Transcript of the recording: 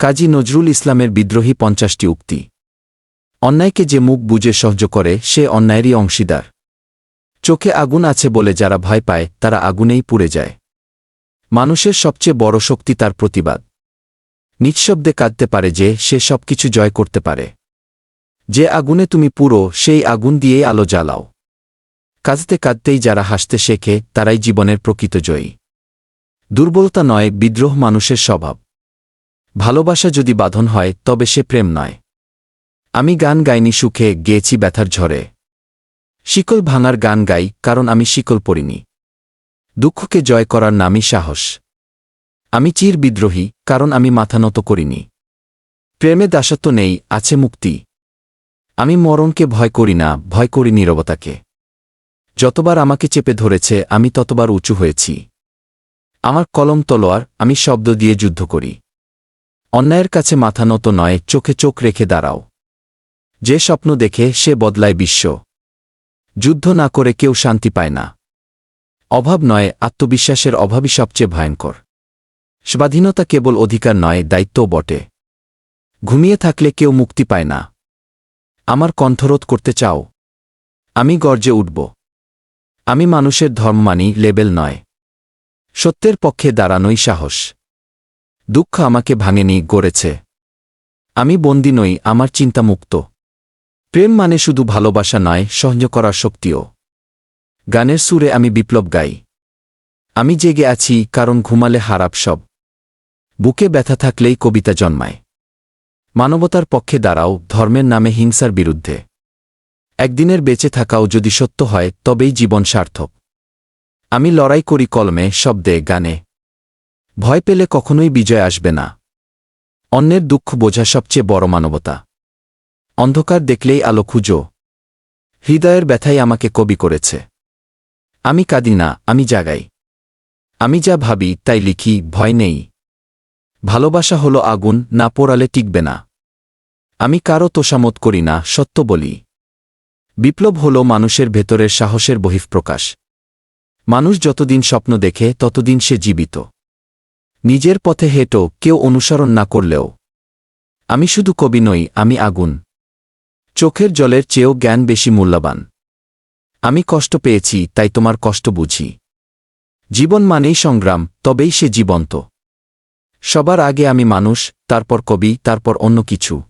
কাজী নজরুল ইসলামের বিদ্রোহী পঞ্চাশটি উক্তি। অন্যায়কে যে মুখ বুঝে সহ্য করে, সে অন্যায়েরই অংশীদার। চোখে আগুন আছে বলে যারা ভয় পায়, তারা আগুনেই পুড়ে যায়। মানুষের সবচেয়ে বড় শক্তি তার প্রতিবাদ। নিঃশব্দে কাঁদতে পারে যে, সে সবকিছু জয় করতে পারে। যে আগুনে তুমি পুরো সেই আগুন দিয়েই আলো জ্বালাও। কাঁদতে কাঁদতেই যারা হাসতে শেখে, তারাই জীবনের প্রকৃত জয়ী। দুর্বলতা নয়, বিদ্রোহ মানুষের স্বভাব। ভালোবাসা যদি বাঁধন হয়, তবে সে প্রেম নয়। আমি গান গাইনি সুখে, গেয়েছি ব্যথার ঝড়ে। শিকল ভাঙার গান গাই, কারণ আমি শিকল পড়িনি দুঃখকে জয় করার নামই সাহস। আমি চির বিদ্রোহী, কারণ আমি মাথা নত করিনি। প্রেমে দাসত্ব নেই, আছে মুক্তি। আমি মরণকে ভয় করি না, ভয় করি নীরবতাকে। যতবার আমাকে চেপে ধরেছে, আমি ততবার উঁচু হয়েছি। আমার কলম তলোয়ার, আমি শব্দ দিয়ে যুদ্ধ করি। অন্যায়ের কাছে মাথা নত নয়, চোখে চোখ রেখে দাঁড়াও। যে স্বপ্ন দেখে সে বদলায় বিশ্ব। যুদ্ধ না করে কেউ শান্তি পায় না। অভাব নয়, আত্মবিশ্বাসের অভাবই সবচেয়ে ভয়ঙ্কর। স্বাধীনতা কেবল অধিকার নয়, দায়িত্বও বটে। ঘুমিয়ে থাকলে কেউ মুক্তি পায় না। আমার কণ্ঠরোধ করতে চাও। আমি গর্জে উঠব। আমি মানুষের ধর্ম মানি, লেবেল নয়। সত্যের পক্ষে দাঁড়ানোই সাহস। দুঃখ আমাকে ভাঙেনি, গড়েছে। আমি বন্দী নই, আমার চিন্তা মুক্ত। প্রেম মানে শুধু ভালোবাসা নয়, সহ্য করার শক্তিও। গানের সুরে আমি বিপ্লব গাই। আমি জেগে আছি, কারণ ঘুমালে হারাপ সব। বুকে ব্যথা থাকলেই কবিতা জন্মায়। মানবতার পক্ষে দাঁড়াও, ধর্মের নামে হিংসার বিরুদ্ধে। একদিনের বেঁচে থাকাও যদি সত্য হয়, তবেই জীবন সার্থক। আমি লড়াই করি কলমে, শব্দে, গানে। ভয় পেলে কখনোই বিজয় আসবে না। অন্যের দুঃখ বোঝা সবচেয়ে বড় মানবতা। অন্ধকার দেখলেই আলো খুঁজো। হৃদয়ের ব্যথাই আমাকে কবি করেছে। আমি কাঁদি না, আমি জাগাই। আমি যা ভাবি, তাই লিখি, ভয় নেই। ভালোবাসা হলো আগুন, না পোড়ালে টিকবে না। আমি কারও তোষামত করি না, সত্য বলি। বিপ্লব হল মানুষের ভেতরের সাহসের বহিঃপ্রকাশ। মানুষ যতদিন স্বপ্ন দেখে, ততদিন সে জীবিত। নিজের পথে হেঁটো, কেউ অনুসরণ না করলেও। আমি শুধু কবি নই, আমি আগুন। চোখের জলের চেয়েও জ্ঞান বেশি মূল্যবান। আমি কষ্ট পেয়েছি, তাই তোমার কষ্ট বুঝি। জীবন মানেই সংগ্রাম, তবেই সে জীবন্ত। সবার আগে আমি মানুষ, তারপর কবি, তারপর অন্য কিছু।